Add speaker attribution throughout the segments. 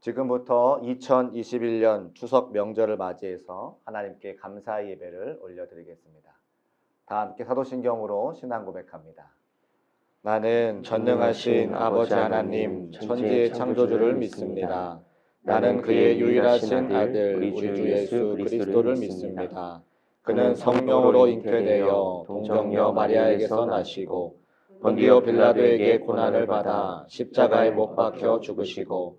Speaker 1: 지금부터 2021년 추석 명절을 맞이해서 하나님께 감사의 예배를 올려드리겠습니다. 다 함께 사도신경으로 신앙 고백합니다. 나는 전능하신 아버지 하나님 천지의 창조주를 믿습니다. 나는 그의 유일하신 아들 우리 주 예수 그리스도를 믿습니다. 그는 성령으로 잉태되어 동정녀 마리아에게서 나시고 본디오 빌라도에게 고난을 받아 십자가에 못 박혀 죽으시고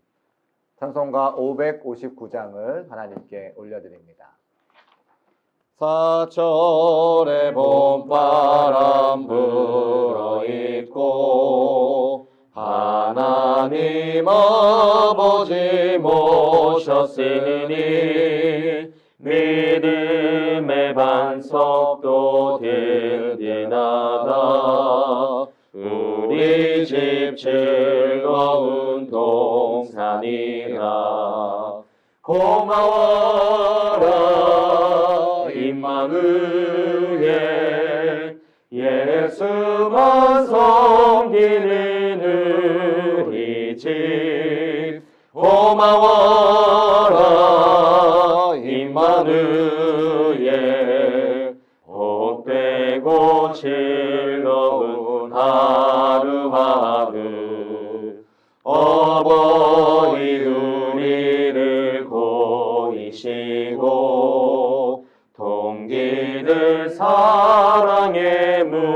Speaker 1: 찬송가 559장을 하나님께 올려드립니다. 사철의 봄바람 불어 있고 하나님 아버지 모셨으니
Speaker 2: 믿음의 반석도 든든하다.
Speaker 1: 우리 집 즐거운 동산이라 고 동기들 사랑에 뭉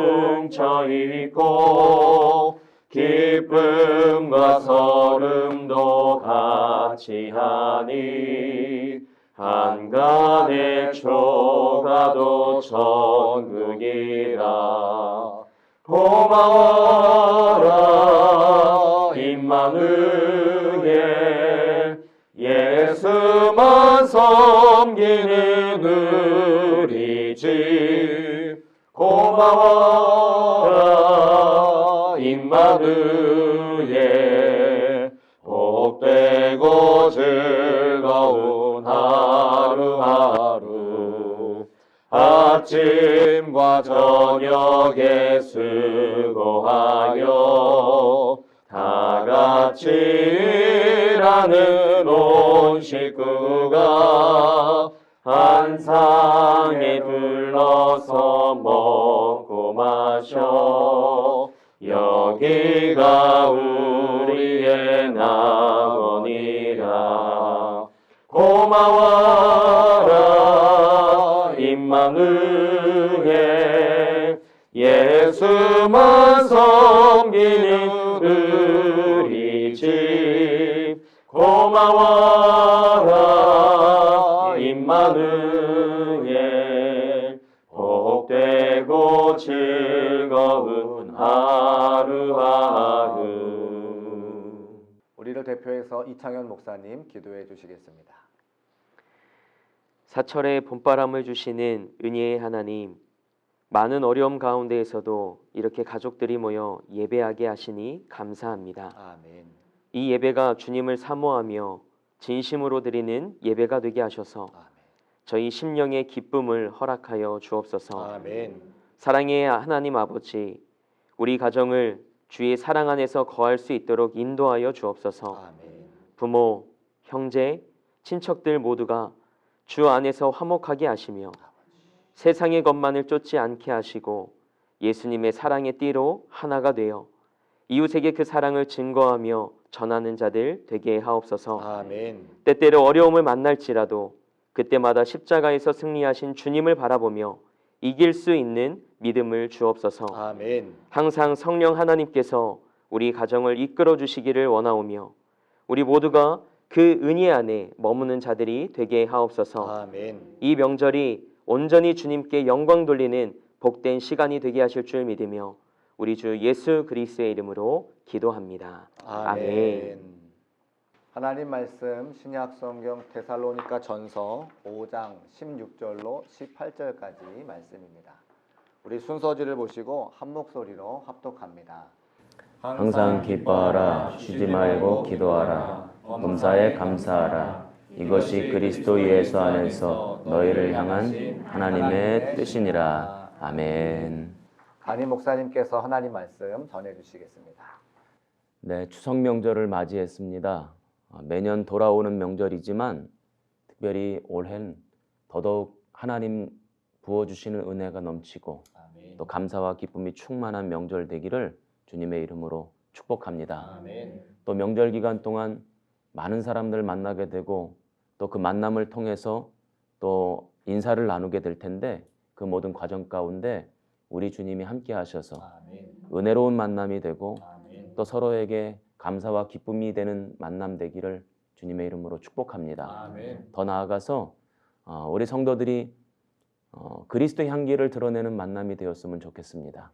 Speaker 1: 아침과 저녁에 수고하여 다 같이 일하는 온 식구가 한 상에 둘러서 먹고 마셔. 여기가 우리의 낙원이라. 고마워 임마누엘 복되고 즐거운 하루하루
Speaker 3: 우리를 대표해서 이창현 목사님 기도해 주시겠습니다.
Speaker 2: 사철의 봄바람을 주시는 은혜의 하나님, 많은 어려움 가운데에서도 이렇게 가족들이 모여 예배하게 하시니 감사합니다.
Speaker 1: 아멘.
Speaker 2: 이 예배가 주님을 사모하며 진심으로 드리는 예배가 되게 하셔서
Speaker 1: 아멘.
Speaker 2: 저희 심령의 기쁨을 허락하여 주옵소서.
Speaker 1: 아멘.
Speaker 2: 사랑의 하나님 아버지, 우리 가정을 주의 사랑 안에서 거할 수 있도록 인도하여 주옵소서.
Speaker 1: 아멘.
Speaker 2: 부모, 형제, 친척들 모두가 주 안에서 화목하게 하시며 세상의 것만을 쫓지 않게 하시고 예수님의 사랑의 띠로 하나가 되어 이웃에게 그 사랑을 증거하며 전하는 자들 되게 하옵소서.
Speaker 1: 아멘.
Speaker 2: 때때로 어려움을 만날지라도 그때마다 십자가에서 승리하신 주님을 바라보며 이길 수 있는 믿음을 주옵소서.
Speaker 1: 아멘.
Speaker 2: 항상 성령 하나님께서 우리 가정을 이끌어 주시기를 원하오며 우리 모두가 그 은혜 안에 머무는 자들이 되게 하옵소서.
Speaker 1: 아멘.
Speaker 2: 이 명절이 온전히 주님께 영광 돌리는 복된 시간이 되게 하실 줄 믿으며 우리 주 예수 그리스도의 이름으로 기도합니다.
Speaker 1: 아멘.
Speaker 3: 하나님 말씀 신약 성경 데살로니가 전서 5장 16절로 18절까지 말씀입니다. 우리 순서지를 보시고 한 목소리로 합독합니다.
Speaker 4: 항상 기뻐하라 쉬지 말고 기도하라 범사에 감사하라 이것이 그리스도 예수 안에서 너희를 향한 하나님의 뜻이니라 아멘.
Speaker 3: 담임 목사님께서 하나님 말씀 전해 주시겠습니다.
Speaker 4: 네, 추석 명절을 맞이했습니다. 어, 매년 돌아오는 명절이지만 특별히 올해는 더더욱 하나님 부어주시는 은혜가 넘치고 또 감사와 기쁨이 충만한 명절 되기를 주님의 이름으로 축복합니다. 또 명절 기간 동안 많은 사람들 만나게 되고 또 그 만남을 통해서 또 인사를 나누게 될 텐데 그 모든 과정 가운데 우리 주님이 함께 하셔서 은혜로운 만남이 되고 또 서로에게 감사와 기쁨이 되는 만남 되기를 주님의 이름으로 축복합니다. 더 나아가서 어, 우리 성도들이 어, 그리스도의 향기를 드러내는 만남이 되었으면 좋겠습니다.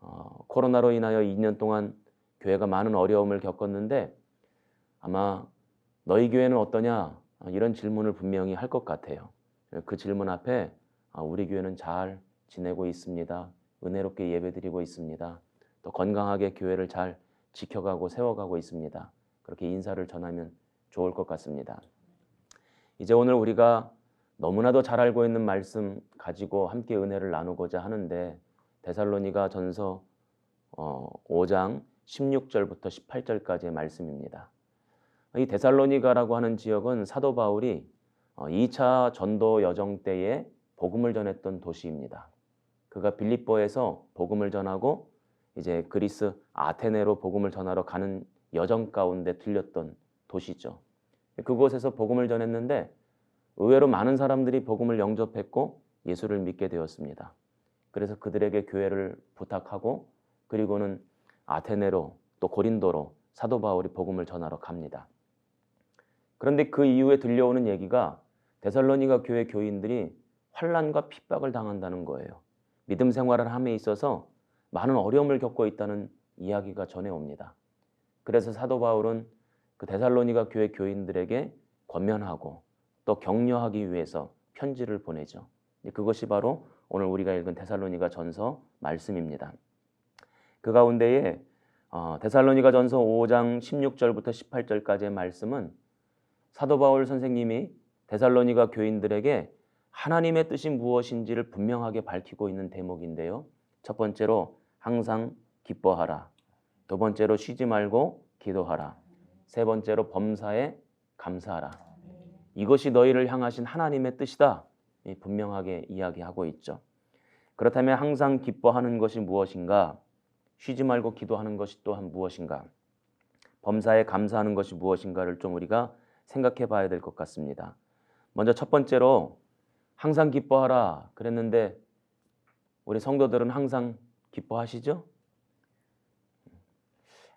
Speaker 4: 어, 코로나로 인하여 2년 동안 교회가 많은 어려움을 겪었는데 아마 너희 교회는 어떠냐 어, 이런 질문을 분명히 할 것 같아요. 그 질문 앞에 아, 우리 교회는 잘 지내고 있습니다. 은혜롭게 예배드리고 있습니다. 또 건강하게 교회를 잘 지켜가고 세워가고 있습니다. 그렇게 인사를 전하면 좋을 것 같습니다. 이제 오늘 우리가 너무나도 잘 알고 있는 말씀 가지고 함께 은혜를 나누고자 하는데 데살로니가 전서 어, 5장 16절부터 18절까지의 말씀입니다. 이 데살로니가라고 하는 지역은 사도 바울이 어, 2차 전도 여정 때에 복음을 전했던 도시입니다. 그가 빌립보에서 복음을 전하고 이제 그리스 아테네로 복음을 전하러 가는 여정 가운데 들렸던 도시죠. 그곳에서 복음을 전했는데 의외로 많은 사람들이 복음을 영접했고 예수를 믿게 되었습니다. 그래서 그들에게 교회를 부탁하고 그리고는 아테네로 또 고린도로 사도 바울이 복음을 전하러 갑니다. 그런데 그 이후에 들려오는 얘기가 데살로니가 교회 교인들이 환란과 핍박을 당한다는 거예요. 믿음 생활을 함에 있어서 많은 어려움을 겪고 있다는 이야기가 전해옵니다. 그래서 사도 바울은 그 데살로니가 교회 교인들에게 권면하고 또 격려하기 위해서 편지를 보내죠. 그것이 바로 오늘 우리가 읽은 데살로니가 전서 말씀입니다. 그 가운데에 어, 데살로니가 전서 5장 16절부터 18절까지의 말씀은 사도 바울 선생님이 데살로니가 교인들에게 하나님의 뜻이 무엇인지를 분명하게 밝히고 있는 대목인데요. 첫 번째로 항상 기뻐하라. 두 번째로 쉬지 말고 기도하라. 세 번째로 범사에 감사하라. 이것이 너희를 향하신 하나님의 뜻이다. 분명하게 이야기하고 있죠. 그렇다면 항상 기뻐하는 것이 무엇인가? 쉬지 말고 기도하는 것이 또한 무엇인가? 범사에 감사하는 것이 무엇인가를 좀 우리가 생각해 봐야 될 것 같습니다. 먼저 첫 번째로 항상 기뻐하라 그랬는데 우리 성도들은 항상 기뻐하시죠?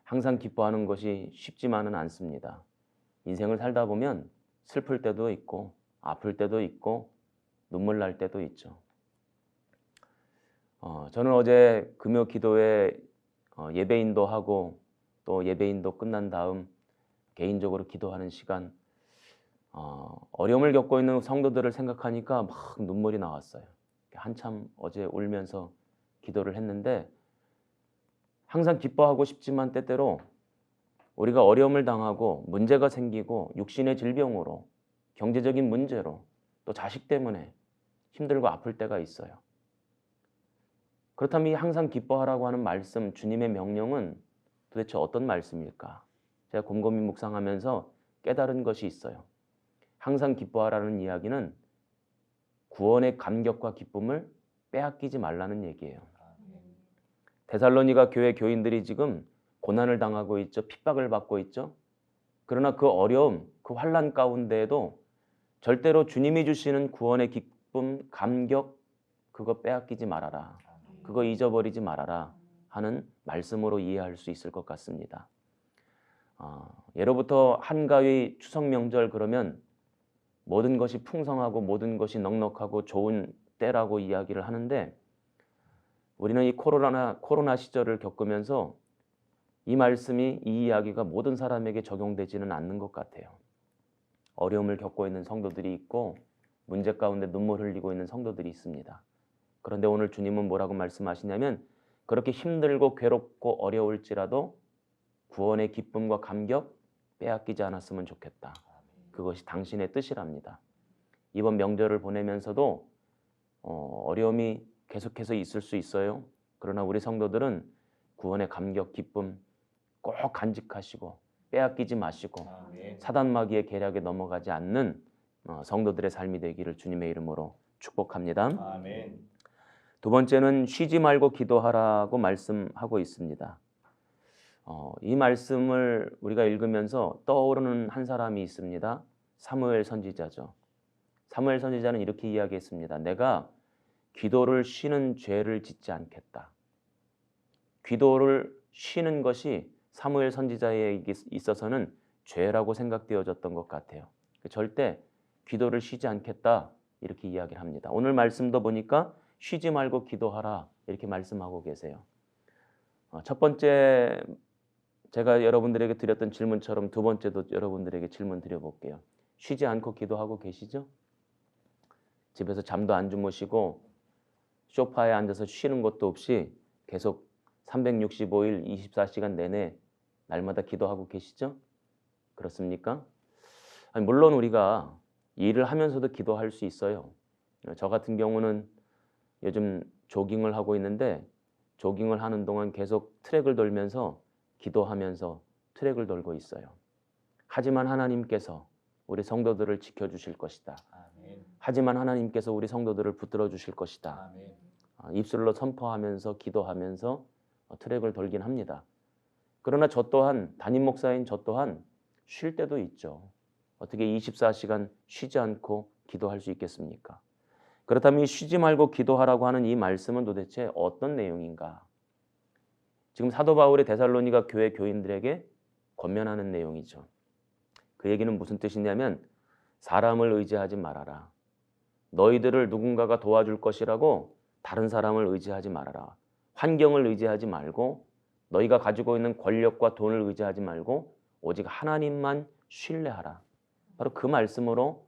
Speaker 4: 항상 기뻐하는 것이 쉽지만은 않습니다. 인생을 살다 보면 슬플 때도 있고 아플 때도 있고 눈물 날 때도 있죠. 어, 저는 어제 금요 기도회 어, 예배인도 하고 또 예배인도 끝난 다음 개인적으로 기도하는 시간 어, 어려움을 겪고 있는 성도들을 생각하니까 막 눈물이 나왔어요. 한참 어제 울면서 기도를 했는데 항상 기뻐하고 싶지만 때때로 우리가 어려움을 당하고 문제가 생기고 육신의 질병으로 경제적인 문제로 또 자식 때문에 힘들고 아플 때가 있어요. 그렇다면 이 항상 기뻐하라고 하는 말씀, 주님의 명령은 도대체 어떤 말씀일까? 제가 곰곰이 묵상하면서 깨달은 것이 있어요. 항상 기뻐하라는 이야기는 구원의 감격과 기쁨을 빼앗기지 말라는 얘기예요. 데살로니가 교회 교인들이 지금 고난을 당하고 있죠. 핍박을 받고 있죠. 그러나 그 어려움, 그 환란 가운데에도 절대로 주님이 주시는 구원의 기쁨, 감격 그거 빼앗기지 말아라. 그거 잊어버리지 말아라 하는 말씀으로 이해할 수 있을 것 같습니다. 어, 예로부터 한가위 추석 명절 그러면 모든 것이 풍성하고 모든 것이 넉넉하고 좋은 때라고 이야기를 하는데 우리는 이 코로나 코로나 시절을 겪으면서 이 말씀이 이 이야기가 모든 사람에게 적용되지는 않는 것 같아요. 어려움을 겪고 있는 성도들이 있고 문제 가운데 눈물 흘리고 있는 성도들이 있습니다. 그런데 오늘 주님은 뭐라고 말씀하시냐면 그렇게 힘들고 괴롭고 어려울지라도 구원의 기쁨과 감격 빼앗기지 않았으면 좋겠다. 그것이 당신의 뜻이랍니다. 이번 명절을 보내면서도 어, 어려움이 계속해서 있을 수 있어요. 그러나 우리 성도들은 구원의 감격, 기쁨 꼭 간직하시고 빼앗기지 마시고 사단마귀의 계략에 넘어가지 않는 어, 성도들의 삶이 되기를 주님의 이름으로 축복합니다.
Speaker 1: 아멘.
Speaker 4: 두 번째는 쉬지 말고 기도하라고 말씀하고 있습니다. 어, 이 말씀을 우리가 읽으면서 떠오르는 한 사람이 있습니다. 사무엘 선지자죠. 사무엘 선지자는 이렇게 이야기했습니다. 내가 기도를 쉬는 죄를 짓지 않겠다. 기도를 쉬는 것이 사무엘 선지자에게 있어서는 죄라고 생각되어졌던 것 같아요. 절대 기도를 쉬지 않겠다 이렇게 이야기를 합니다. 오늘 말씀도 보니까 쉬지 말고 기도하라 이렇게 말씀하고 계세요. 어, 첫 번째 제가 여러분들에게 드렸던 질문처럼 두 번째도 여러분들에게 질문 드려볼게요. 쉬지 않고 기도하고 계시죠? 집에서 잠도 안 주무시고 소파에 앉아서 쉬는 것도 없이 계속 365일 24시간 내내 날마다 기도하고 계시죠? 그렇습니까? 아니, 물론 우리가 일을 하면서도 기도할 수 있어요. 저 같은 경우는 요즘 조깅을 하고 있는데 조깅을 하는 동안 계속 트랙을 돌면서 기도하면서 트랙을 돌고 있어요. 하지만 하나님께서 우리 성도들을 지켜주실 것이다. 하지만 하나님께서 우리 성도들을 붙들어 주실 것이다.
Speaker 1: 아멘.
Speaker 4: 아, 입술로 선포하면서 기도하면서 어, 트랙을 돌긴 합니다. 그러나 저 또한 담임 목사인 저 또한 쉴 때도 있죠. 어떻게 24시간 쉬지 않고 기도할 수 있겠습니까? 그렇다면 이 쉬지 말고 기도하라고 하는 이 말씀은 도대체 어떤 내용인가? 지금 사도 바울의 데살로니가 교회 교인들에게 권면하는 내용이죠. 그 얘기는 무슨 뜻이냐면 사람을 의지하지 말아라. 너희들을 누군가가 도와줄 것이라고 다른 사람을 의지하지 말아라. 환경을 의지하지 말고 너희가 가지고 있는 권력과 돈을 의지하지 말고 오직 하나님만 신뢰하라. 바로 그 말씀으로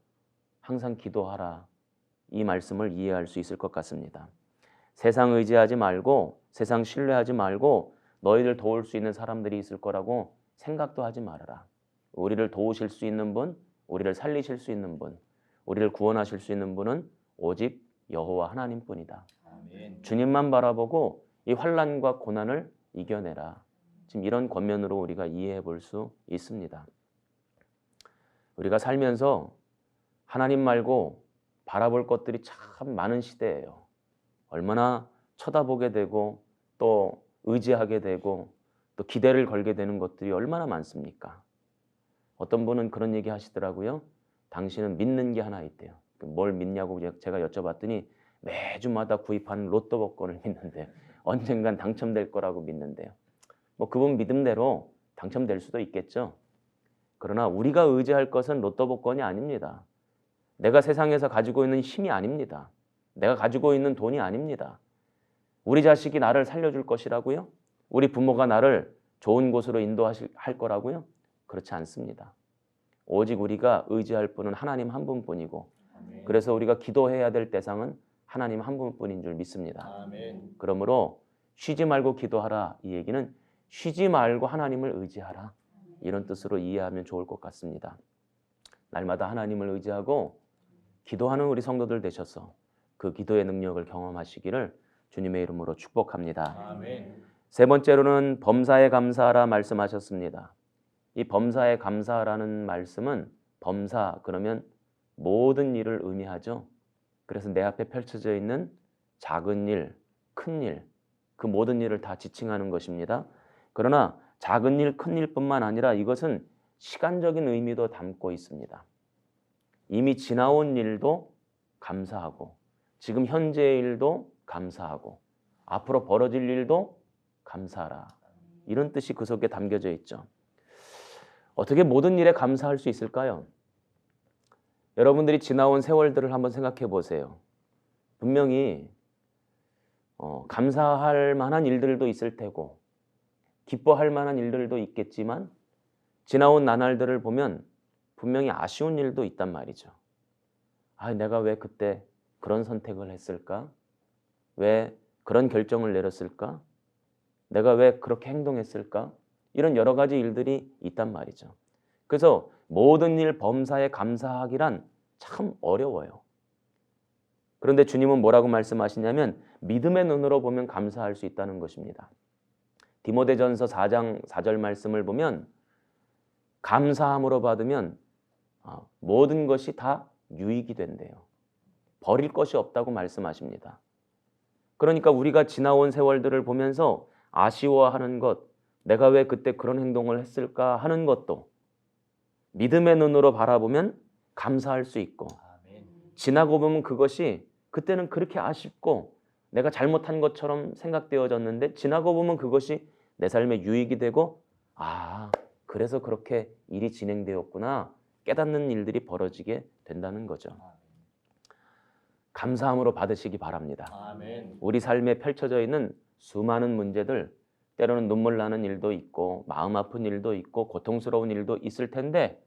Speaker 4: 항상 기도하라. 이 말씀을 이해할 수 있을 것 같습니다. 세상 의지하지 말고 세상 신뢰하지 말고 너희들 도울 수 있는 사람들이 있을 거라고 생각도 하지 말아라. 우리를 도우실 수 있는 분, 우리를 살리실 수 있는 분, 우리를 구원하실 수 있는 분은 오직 여호와 하나님뿐이다.
Speaker 1: 아멘.
Speaker 4: 주님만 바라보고 이 환란과 고난을 이겨내라. 지금 이런 권면으로 우리가 이해해 볼 수 있습니다. 우리가 살면서 하나님 말고 바라볼 것들이 참 많은 시대예요. 얼마나 쳐다보게 되고 또 의지하게 되고 또 기대를 걸게 되는 것들이 얼마나 많습니까? 어떤 분은 그런 얘기 하시더라고요. 당신은 믿는 게 하나 있대요. 그뭘 믿냐고 제가 여쭤봤더니 매주마다 구입하는 로또 복권을 믿는데요. 언젠간 당첨될 거라고 믿는데요. 뭐 그분 믿음대로 당첨될 수도 있겠죠. 그러나 우리가 의지할 것은 로또 복권이 아닙니다. 내가 세상에서 가지고 있는 힘이 아닙니다. 내가 가지고 있는 돈이 아닙니다. 우리 자식이 나를 살려줄 것이라고요? 우리 부모가 나를 좋은 곳으로 인도하실 할 거라고요? 그렇지 않습니다. 오직 우리가 의지할 분은 하나님 한 분뿐이고
Speaker 1: 아멘.
Speaker 4: 그래서 우리가 기도해야 될 대상은 하나님 한 분뿐인 줄 믿습니다.
Speaker 1: 아멘.
Speaker 4: 그러므로 쉬지 말고 기도하라 이 얘기는 쉬지 말고 하나님을 의지하라 이런 뜻으로 이해하면 좋을 것 같습니다. 날마다 하나님을 의지하고 기도하는 우리 성도들 되셔서 그 기도의 능력을 경험하시기를 주님의 이름으로 축복합니다.
Speaker 1: 아멘.
Speaker 4: 세 번째로는 범사에 감사하라 말씀하셨습니다. 이 범사에 감사라는 말씀은 범사 그러면 모든 일을 의미하죠. 그래서 내 앞에 펼쳐져 있는 작은 일, 큰 일, 그 모든 일을 다 지칭하는 것입니다. 그러나 작은 일, 큰 일뿐만 아니라 이것은 시간적인 의미도 담고 있습니다. 이미 지나온 일도 감사하고 지금 현재의 일도 감사하고 앞으로 벌어질 일도 감사하라. 이런 뜻이 그 속에 담겨져 있죠. 어떻게 모든 일에 감사할 수 있을까요? 여러분들이 지나온 세월들을 한번 생각해 보세요. 분명히 어, 감사할 만한 일들도 있을 테고 기뻐할 만한 일들도 있겠지만 지나온 나날들을 보면 분명히 아쉬운 일도 있단 말이죠. 아, 내가 왜 그때 그런 선택을 했을까? 왜 그런 결정을 내렸을까? 내가 왜 그렇게 행동했을까? 이런 여러 가지 일들이 있단 말이죠. 그래서 모든 일 범사에 감사하기란 참 어려워요. 그런데 주님은 뭐라고 말씀하시냐면 믿음의 눈으로 보면 감사할 수 있다는 것입니다. 디모데전서 4장 4절 말씀을 보면 감사함으로 받으면 아, 모든 것이 다 유익이 된대요. 버릴 것이 없다고 말씀하십니다. 그러니까 우리가 지나온 세월들을 보면서 아쉬워하는 것, 내가 왜 그때 그런 행동을 했을까 하는 것도 믿음의 눈으로 바라보면 감사할 수 있고 지나고 보면 그것이 그때는 그렇게 아쉽고 내가 잘못한 것처럼 생각되어졌는데 지나고 보면 그것이 내 삶의 유익이 되고 아 그래서 그렇게 일이 진행되었구나 깨닫는 일들이 벌어지게 된다는 거죠. 감사함으로 받으시기 바랍니다.
Speaker 1: 아멘.
Speaker 4: 우리 삶에 펼쳐져 있는 수많은 문제들 때로는 눈물 나는 일도 있고 마음 아픈 일도 있고 고통스러운 일도 있을 텐데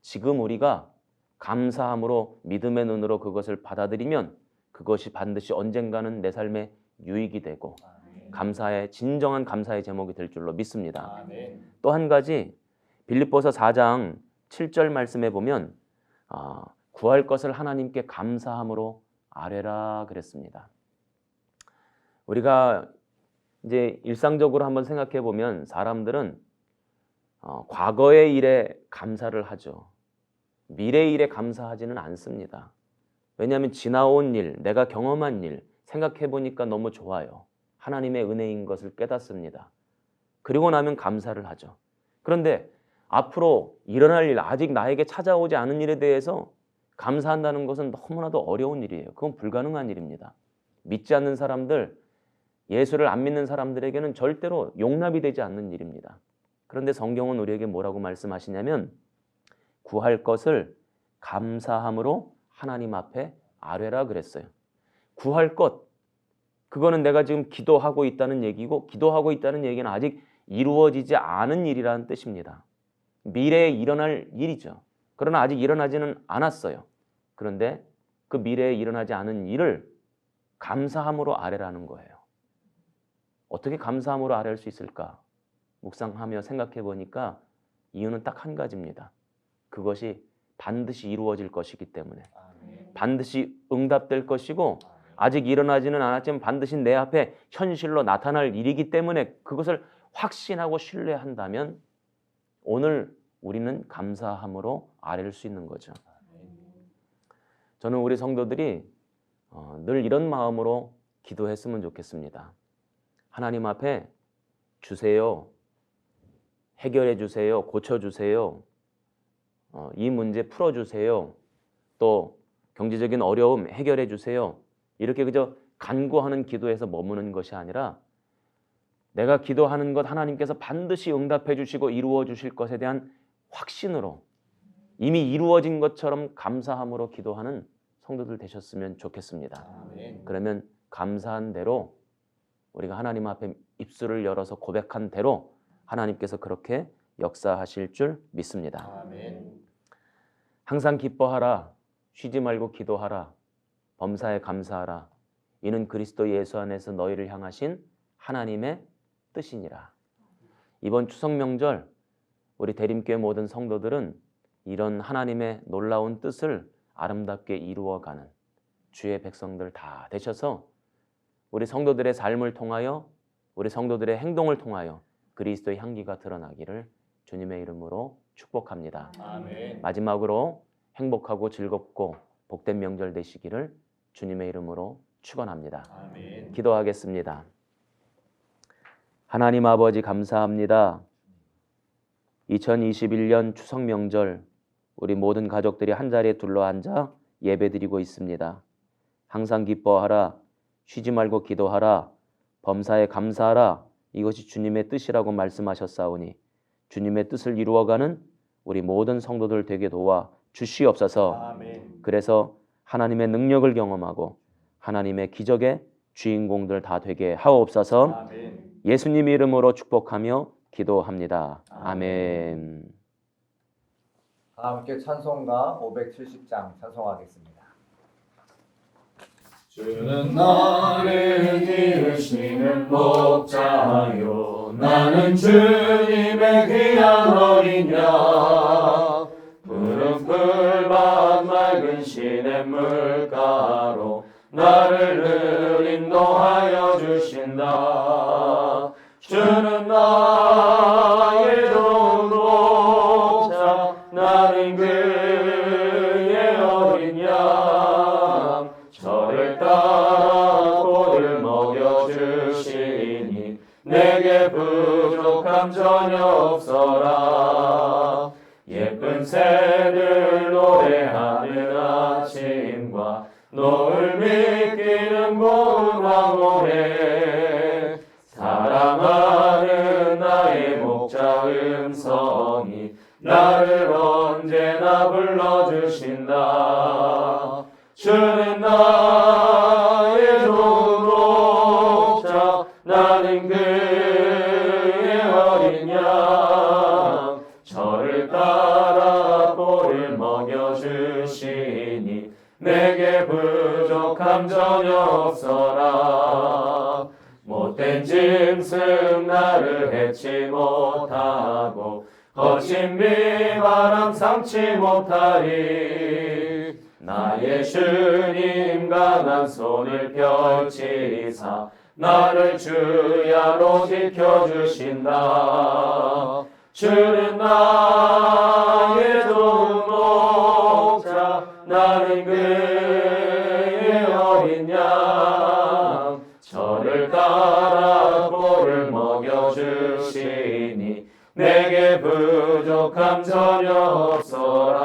Speaker 4: 지금 우리가 감사함으로 믿음의 눈으로 그것을 받아들이면 그것이 반드시 언젠가는 내 삶에 유익이 되고. 감사의 진정한 감사의 제목이 될 줄로 믿습니다. 또 한 가지 빌립보서 4장 7절 말씀에 보면 아, 구할 것을 하나님께 감사함으로 아뢰라 그랬습니다. 우리가 이제 일상적으로 한번 생각해 보면 사람들은 어, 과거의 일에 감사를 하죠. 미래 일에 감사하지는 않습니다. 왜냐하면 지나온 일, 내가 경험한 일 생각해 보니까 너무 좋아요. 하나님의 은혜인 것을 깨닫습니다. 그리고 나면 감사를 하죠. 그런데 앞으로 일어날 일, 아직 나에게 찾아오지 않은 일에 대해서 감사한다는 것은 너무나도 어려운 일이에요. 그건 불가능한 일입니다. 믿지 않는 사람들, 예수를 안 믿는 사람들에게는 절대로 용납이 되지 않는 일입니다. 그런데 성경은 우리에게 뭐라고 말씀하시냐면 구할 것을 감사함으로 하나님 앞에 아뢰라 그랬어요. 구할 것 그거는 내가 지금 기도하고 있다는 얘기고 기도하고 있다는 얘기는 아직 이루어지지 않은 일이라는 뜻입니다. 미래에 일어날 일이죠. 그러나 아직 일어나지는 않았어요. 그런데 그 미래에 일어나지 않은 일을 감사함으로 아뢰라는 거예요. 어떻게 감사함으로 아뢰할 수 있을까? 묵상하며 생각해 보니까 이유는 딱 한 가지입니다. 그것이 반드시 이루어질 것이기 때문에. 반드시 응답될 것이고 아직 일어나지는 않았지만 반드시 내 앞에 현실로 나타날 일이기 때문에 그것을 확신하고 신뢰한다면 오늘 우리는 감사함으로 아뢰를 수 있는 거죠. 저는 우리 성도들이 어, 늘 이런 마음으로 기도했으면 좋겠습니다. 하나님 앞에 주세요. 해결해 주세요. 고쳐 주세요. 어, 이 문제 풀어 주세요. 또 경제적인 어려움 해결해 주세요. 이렇게 그저 간구하는 기도에서 머무는 것이 아니라 내가 기도하는 것 하나님께서 반드시 응답해 주시고 이루어 주실 것에 대한 확신으로 이미 이루어진 것처럼 감사함으로 기도하는 성도들 되셨으면 좋겠습니다.
Speaker 1: 아멘.
Speaker 4: 그러면 감사한 대로 우리가 하나님 앞에 입술을 열어서 고백한 대로 하나님께서 그렇게 역사하실 줄 믿습니다.
Speaker 1: 아멘.
Speaker 4: 항상 기뻐하라. 쉬지 말고 기도하라. 범사에 감사하라. 이는 그리스도 예수 안에서 너희를 향하신 하나님의 뜻이니라. 이번 추석 명절 우리 대림교회 모든 성도들은 이런 하나님의 놀라운 뜻을 아름답게 이루어가는 주의 백성들 다 되셔서 우리 성도들의 삶을 통하여 우리 성도들의 행동을 통하여 그리스도의 향기가 드러나기를 주님의 이름으로 축복합니다.
Speaker 1: 아멘.
Speaker 4: 마지막으로 행복하고 즐겁고 복된 명절 되시기를 주님의 이름으로 축원합니다.
Speaker 1: 아멘.
Speaker 4: 기도하겠습니다. 하나님 아버지 감사합니다. 2021년 추석 명절 우리 모든 가족들이 한 자리에 둘러 앉아 예배드리고 있습니다. 항상 기뻐하라. 쉬지 말고 기도하라. 범사에 감사하라. 이것이 주님의 뜻이라고 말씀하셨사오니 주님의 뜻을 이루어가는 우리 모든 성도들 되게 도와 주시옵소서.
Speaker 1: 아멘.
Speaker 4: 그래서 하나님의 능력을 경험하고 하나님의 기적의 주인공들 다 되게 하옵소서.
Speaker 1: 아멘.
Speaker 4: 예수님 이름으로 축복하며 기도합니다. 아멘.
Speaker 3: 다 함께 찬송가 570장 찬송하겠습니다.
Speaker 1: 주는 나를 기르시는 목자요. 나는 주님의 귀한 어린 양 푸른 풀밭 맑은 시냇 물가로 나를 늘 인도하여 주신다. 주는 전혀 없어라. 예쁜 새들 노래하는 아침과 노을 믿 나를 해치 못하고 거친 비바람 삼치 못하리. 나의 주님 강한 손을 펼치사 나를 주야로 지켜주신다. 주는 나의 좋은 목자 나는 그 부족함 전혀 없어라.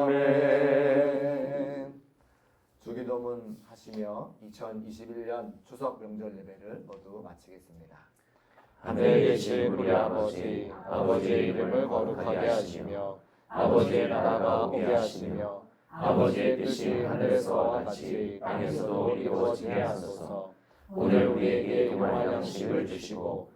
Speaker 1: 아멘.
Speaker 3: 주기도문 하시며 2021년 추석 명절 예배를 모두 마치겠습니다.
Speaker 1: 하늘에 계신 우리 아버지 아버지의 이름을 거룩하게 하시며 아버지의 나라가 오게 하시며 아버지의 뜻이 하늘에서와 같이 땅에서도 이루어지게 하소서. 오늘 우리에게 용할 양식을 주시고